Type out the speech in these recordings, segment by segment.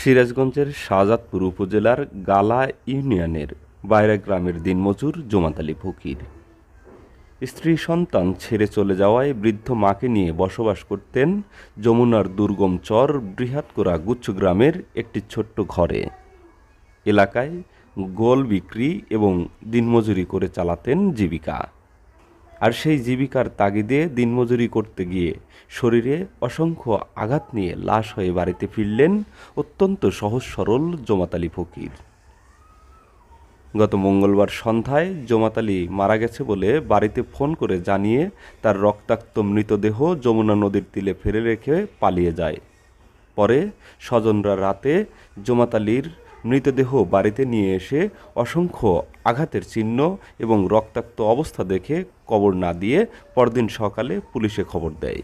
সিরাজগঞ্জের শাহজাদপুর উপজেলার গালা ইউনিয়নের বাইরা গ্রামের দিনমজুর জমাত আলী ফকির। স্ত্রী সন্তান ছেড়ে চলে যাওয়ায় বৃদ্ধ মাকে নিয়ে বসবাস করতেন যমুনার দুর্গম চর বৃহৎকোরা গুচ্ছ গ্রামের একটি ছোট্ট ঘরে। এলাকায় গোল বিক্রি এবং দিনমজুরি করে চালাতেন জীবিকা। আর সেই জীবিকার তাগিদে দিনমজুরি করতে গিয়ে শরীরে অসংখ্য আঘাত নিয়ে লাশ হয়ে বাড়িতে ফিরলেন অত্যন্ত সহজ সরল জমাতালি ফকির। গত মঙ্গলবার সন্ধ্যায় জমাতালি মারা গেছে বলে বাড়িতে ফোন করে জানিয়ে তার রক্তাক্ত মৃতদেহ যমুনা নদীর তীরে ফেলে রেখে পালিয়ে যায়। পরে স্বজনরা রাতে জমাতালির মৃতদেহ বাড়িতে নিয়ে এসে অসংখ্য আঘাতের চিহ্ন এবং রক্তাক্ত অবস্থা দেখে কবর না দিয়ে পরদিন সকালে পুলিশে খবর দেয়।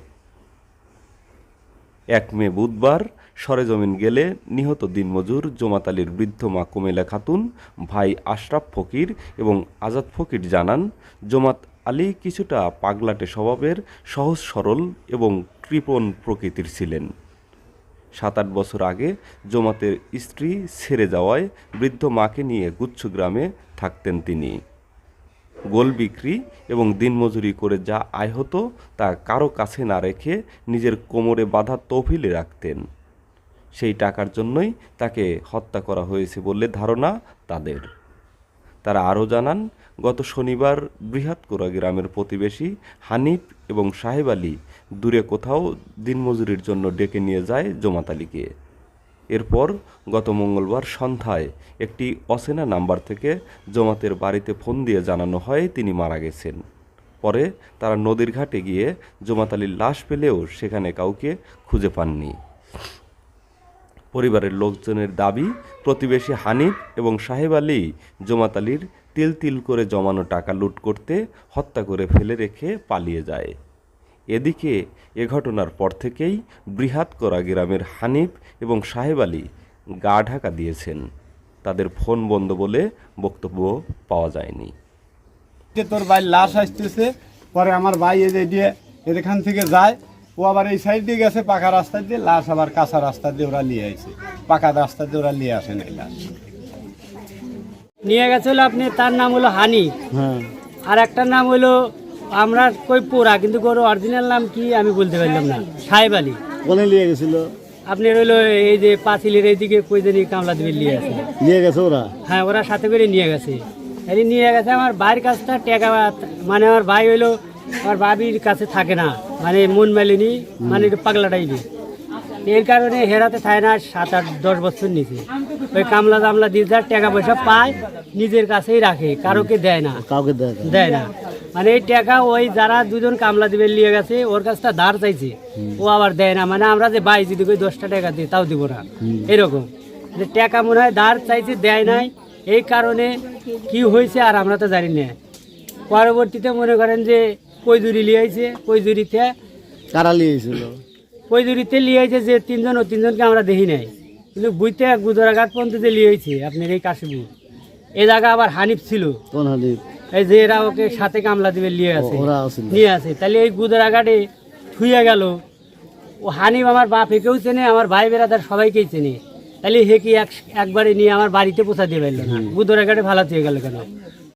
এক মে বুধবার সরেজমিন গেলে নিহত দিনমজুর জমাতালির বৃদ্ধ মা কুমেলা খাতুন, ভাই আশরাফ ফকির এবং আজাদ ফকির জানান, জমাত আলী কিছুটা পাগলাটে স্বভাবের, সহজ সরল এবং কৃপণ প্রকৃতির ছিলেন। সাত আট বছর আগে জমাতের স্ত্রী ছেড়ে যাওয়ায় বৃদ্ধ মাকে নিয়ে গুচ্ছ গ্রামে থাকতেন তিনি। গোল বিক্রি এবং দিনমজুরি করে যা আয় হতো তা কারও কাছে না রেখে নিজের কোমরে বাঁধা তহবিলে রাখতেন। সেই টাকার জন্যই তাকে হত্যা করা হয়েছে বলে ধারণা তাদের। তারা আরও জানান, গত শনিবার বৃহৎকোরা গ্রামের প্রতিবেশী হানিফ এবং সাহেব আলী দূরে কোথাও দিনমজুরির জন্য ডেকে নিয়ে যায় জমাত আলীকে। এরপর গত মঙ্গলবার সন্ধ্যায় একটি অচেনা নাম্বার থেকে জমাতের বাড়িতে ফোন দিয়ে জানানো হয় তিনি মারা গেছেন। পরে তারা নদীর ঘাটে গিয়ে জমাত আলীর লাশ পেলেও সেখানে কাউকে খুঁজে পাননি। পরিবারের লোকজনের দাবি, প্রতিবেশী হানিফ এবং সাহেব আলী জমাত আলীর তিল তিল করে জমানো টাকা লুট করতে, হত্যা করে ফেলে রেখে পালিয়ে যায়। এদিকে এ ঘটনার পর থেকেই বৃহাৎকরা গ্রামের হানিফ এবং সাহেব আলী গা ঢাকা দিয়েছেন। তাদের ফোন বন্ধ বলে বক্তব্য পাওয়া যায়নি। তোর ভাই লাশ আসতেছে পরে আমার ভাই এই যে দিয়ে এখান থেকে যায় ও আবার এই সাইড দিয়ে গেছে পাকা রাস্তা দিয়ে লাশ আবার কাঁচা রাস্তা দিয়ে ওরা নিয়ে আসে। পাকা রাস্তা দিয়ে ওরা নিয়ে আসে নাই লাশ। নিয়ে গেছিল আপনি তার নাম হলো হানি হ্যাঁ। আর একটার নাম হলো আমরা কই পোড়া কিন্তু ওর অরিজিনাল নাম কি আমি বলতে পারলাম না। সাহেব আলী। কোনে নিয়ে গেছিল? আপনি রইল এই যে পাঁচিলের এইদিকে কই জানি কামলা দিবে নিয়ে আছে। নিয়ে গেছে ওরা? হ্যাঁ ওরা সাথে করে নিয়ে গেছে। এই নিয়ে গেছে আমার ভাইয়ের কাছটা টেকা মানে আমার ভাই হইল আমার বাবির কাছে থাকে না। মানে মন মেলেনি মানে একটু পাগলা টাইপের এর। কারণে হেরাতে থাকে না সাত আট দশ বছর নিচে ওই কামলা জামলা দিয়ে যার টাকা পয়সা পায় নিজের কাছেই রাখে কারোকে দেয় না। কাউকে দেয় দেয় না। মানে এই টাকা ওই যারা দুজন কামলা দিবে নিয়ে গেছে ওর কাছটা ধার চাইছে। ও আবার দেয় না মানে আমরা যে বাই যদি কই দশটা টাকা দিই তাও দিব না। এরকম। যে টাকা মনে হয় ধার চাইছে দেয় নাই। এই কারণে কি হয়েছে আর আমরা তো জানি না। পরবর্তীতে মনে করেন যে কৈদুরি লিয়েছে কৈদুরিতে কারা লিয়েছিল কৈদুরিতে লিয়েছে যে তিনজন ও তিনজনকে আমরা দেখি নাই। কিন্তু বুঝতে গুজরাঘাট পর্যন্ত যে লিয়েছে আপনার এই কাশিপুর এ জায়গা আবার হানিফ ছিল। কোন হাদিফ এই যে এরা ওকে সাথে কামলা দিবে নিয়ে আছে নিয়ে আছে তাহলে এই গুদরাঘাটে থুয়ে গেল। ও হানিফ আমার বাপ একেও চেনে আমার ভাই বেড়াদার সবাইকেই চেনে। তাহলে হে কি এক একবারে নিয়ে আমার বাড়িতে পোষা দিয়ে পারল না গুদরাঘাটে ভালো হয়ে গেল কেন?